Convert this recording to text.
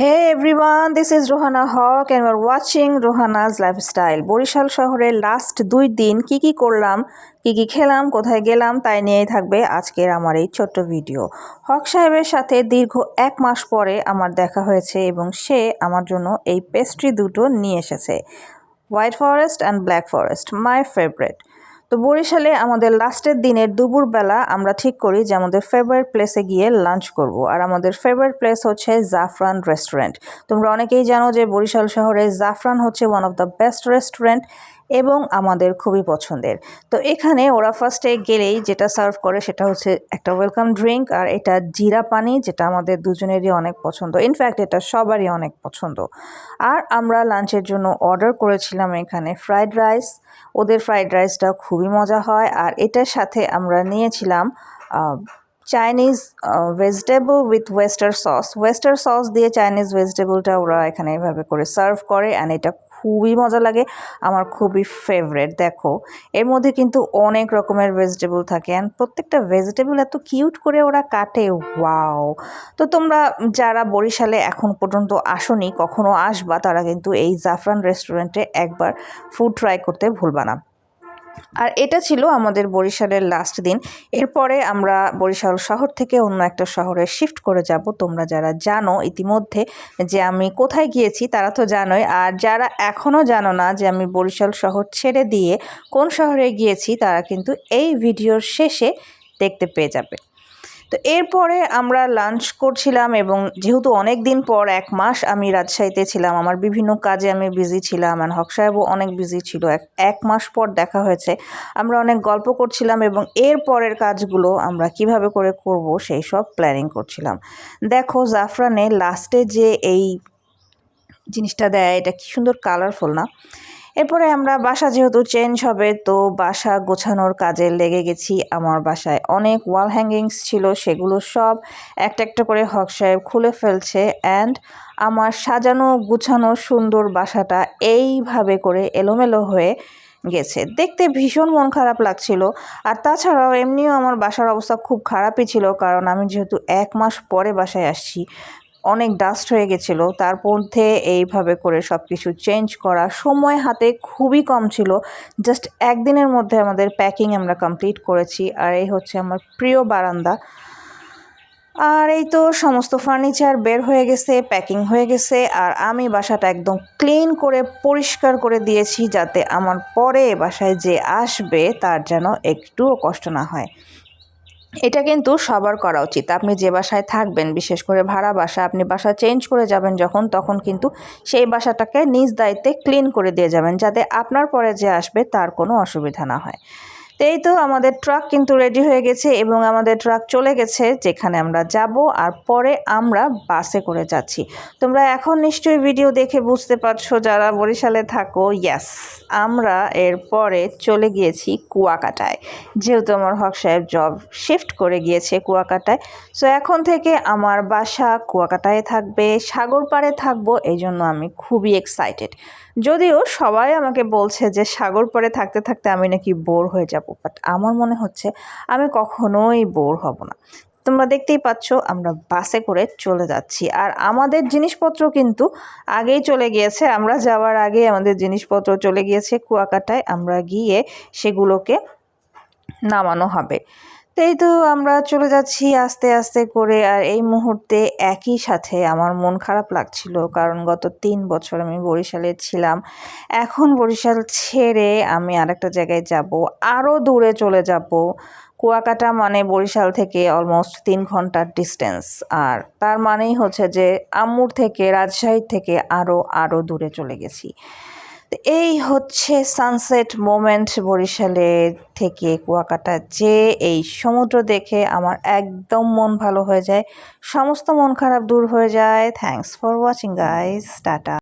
Hey everyone, this is Rohana Hawk and we're watching Rohana's Lifestyle. Barishal শহরে last দুই দিন কি কি করলাম কি কি খেলাম কোথায় গেলাম তাই নিয়েই থাকবে আজকের আমার এই ছোট্ট ভিডিও হক সাহেবের সাথে দীর্ঘ এক মাস পরে আমার দেখা হয়েছে এবং সে আমার জন্য এই পেস্ট্রি দুটো নিয়ে এসেছে। White forest and black forest my favourite তো বরিশালে আমাদের লাস্টের দিনের দুপুরবেলা আমরা ঠিক করি যে আমাদের ফেভারিট প্লেসে গিয়ে লাঞ্চ করব। আর আমাদের ফেভারিট প্লেস হচ্ছে জাফরান রেস্টুরেন্ট তোমরা অনেকেই জানো যে বরিশাল শহরে জাফরান হচ্ছে one of the best restaurant এবং আমাদের খুবই পছন্দের। তো এখানে ওরা ফার্স্টে গেলেই যেটা সার্ভ করে সেটা হচ্ছে একটা ওয়েলকাম ড্রিঙ্ক আর এটা জিরা পানি, যেটা আমাদের দুজনেরই অনেক পছন্দ। ইনফ্যাক্ট এটা সবারই অনেক পছন্দ। আর আমরা লাঞ্চের জন্য অর্ডার করেছিলাম এখানে ফ্রাইড রাইস ওদের ফ্রাইড রাইসটা খুবই মজা হয়। আর এটার সাথে আমরা নিয়েছিলাম Chinese vegetable with oyster sauce oyster sauce দিয়ে চাইনিজ ভেজিটেবলটা ওরা এখানে এভাবে করে সার্ভ করে অ্যান্ড এটা খুবই মজা লাগে। আমার খুবই ফেভারেট দেখো। এর মধ্যে কিন্তু অনেক রকমের ভেজিটেবল থাকে অ্যান্ড প্রত্যেকটা ভেজিটেবল এত কিউট করে ওরা কাটে ওয়াও তো তোমরা যারা বরিশালে এখন পর্যন্ত আসনি, কখনো আসবা, তারা কিন্তু এই জাফরান রেস্টুরেন্টে একবার ফুড ট্রাই করতে ভুলবা না। আর এটা ছিল আমাদের বরিশালের লাস্ট দিন। এরপরে আমরা বরিশাল শহর থেকে অন্য একটা শহরে শিফট করে যাব। তোমরা যারা জানো ইতিমধ্যে যে আমি কোথায় গিয়েছি, তারা তো জানোই। আর যারা এখনও জানো না যে আমি বরিশাল শহর ছেড়ে দিয়ে কোন শহরে গিয়েছি, তারা কিন্তু এই ভিডিওর শেষে দেখতে পেয়ে যাবে। তো এরপরে আমরা লাঞ্চ করছিলাম এবং যেহেতু অনেক দিন পর, এক মাস আমি রাজশাহীতে ছিলাম, আমার বিভিন্ন কাজে আমি বিজি ছিলাম আর হক সাহেবও অনেক বিজি ছিল। এক এক মাস পর দেখা হয়েছে। আমরা অনেক গল্প করছিলাম এবং এর পরের কাজগুলো আমরা কীভাবে করে করব সেই সব প্ল্যানিং করছিলাম। দেখো জাফরানে লাস্টে যে এই জিনিসটা দেয়, এটা কি সুন্দর কালারফুল না? এরপরে আমরা বাসা যেহেতু চেঞ্জ হবে, তো বাসা গোছানোর কাজে লেগে গেছি। আমার বাসায় অনেক ওয়াল হ্যাঙ্গিংস ছিল, সেগুলো সব একটা একটা করে হক সাহেব খুলে ফেলছে অ্যান্ড আমার সাজানো, গুছানো সুন্দর বাসাটা এইভাবে করে এলোমেলো হয়ে গেছে। দেখতে ভীষণ মন খারাপ লাগছিল। আর তাছাড়াও এমনিও আমার বাসার অবস্থা খুব খারাপই ছিল, কারণ আমি যেহেতু এক মাস পরে বাসায় আসছি অনেক ডাস্ট হয়ে গেছিল। তার মধ্যে এইভাবে করে সব কিছু চেঞ্জ করা সময় হাতে খুবই কম ছিল। জাস্ট একদিনের মধ্যে আমাদের প্যাকিং আমরা কমপ্লিট করেছি। আর এই হচ্ছে আমার প্রিয় বারান্দা। আর এই তো সমস্ত ফার্নিচার বের হয়ে গেছে প্যাকিং হয়ে গেছে। আর আমি বাসাটা একদম ক্লিন করে, পরিষ্কার করে দিয়েছি যাতে আমার পরে বাসায় যে আসবে তার যেন একটুও কষ্ট না হয়। এটা কিন্তু সবার করা উচিত। আপনি যে বাসায় থাকবেন, বিশেষ করে ভাড়া বাসা, আপনি বাসা চেঞ্জ করে যাবেন যখন, তখন কিন্তু সেই বাসাটাকে নিজ দায়িত্বে ক্লিন করে দিয়ে যাবেন, যাতে আপনার পরে যে আসবে, তার কোনো অসুবিধা না হয়। এই তো আমাদের ট্রাক কিন্তু রেডি হয়ে গেছে এবং আমাদের ট্রাক চলে গেছে, যেখানে আমরা যাব আর পরে আমরা বাসে করে যাচ্ছি। তোমরা এখন নিশ্চয়ই ভিডিও দেখে বুঝতে পারছ যারা বরিশালে থাকো ইয়াস আমরা এরপরে চলে গিয়েছি কুয়াকাটায়। যেহেতু আমার হক সাহেব জব শিফট করে গিয়েছে কুয়াকাটায় সো এখন থেকে আমার বাসা কুয়াকাটায় থাকবে, সাগর পাড়ে থাকব এই জন্য আমি খুবই এক্সাইটেড যদিও সবাই আমাকে বলছে যে সাগর পাড়ে থাকতে থাকতে আমি নাকি বোর হয়ে যাব। বাট আমার মনে হচ্ছে আমি কখনোই বোর হব না। তোমরা দেখতেই পাচ্ছ আমরা বাসে করে চলে যাচ্ছি। আর আমাদের জিনিসপত্র কিন্তু আগেই চলে গিয়েছে। আমরা যাওয়ার আগে আমাদের জিনিসপত্র চলে গিয়েছে। কুয়াকাটায় আমরা গিয়ে সেগুলোকে নামানো হবে। এই তো আমরা চলে যাচ্ছি আস্তে আস্তে করে, আর এই মুহূর্তে একই সাথে আমার মন খারাপ লাগছিল, কারণ গত তিন বছর আমি বরিশালে ছিলাম। এখন বরিশাল ছেড়ে আমি আরেকটা জায়গায় যাব আরও দূরে চলে যাব। কুয়াকাটা মানে বরিশাল থেকে অলমোস্ট তিন ঘণ্টার ডিস্টেন্স আর তার মানেই হচ্ছে যে আম্মুর থেকে রাজশাহী থেকে আরও আরও দূরে চলে গেছি। এই হচ্ছে সানসেট মোমেন্ট বরিশালে থেকে কুয়াকাটা যে এই সমুদ্র দেখে আমার একদম মন ভালো হয়ে যায়। সমস্ত মন খারাপ দূর হয়ে যায়। Thanks for watching guys tata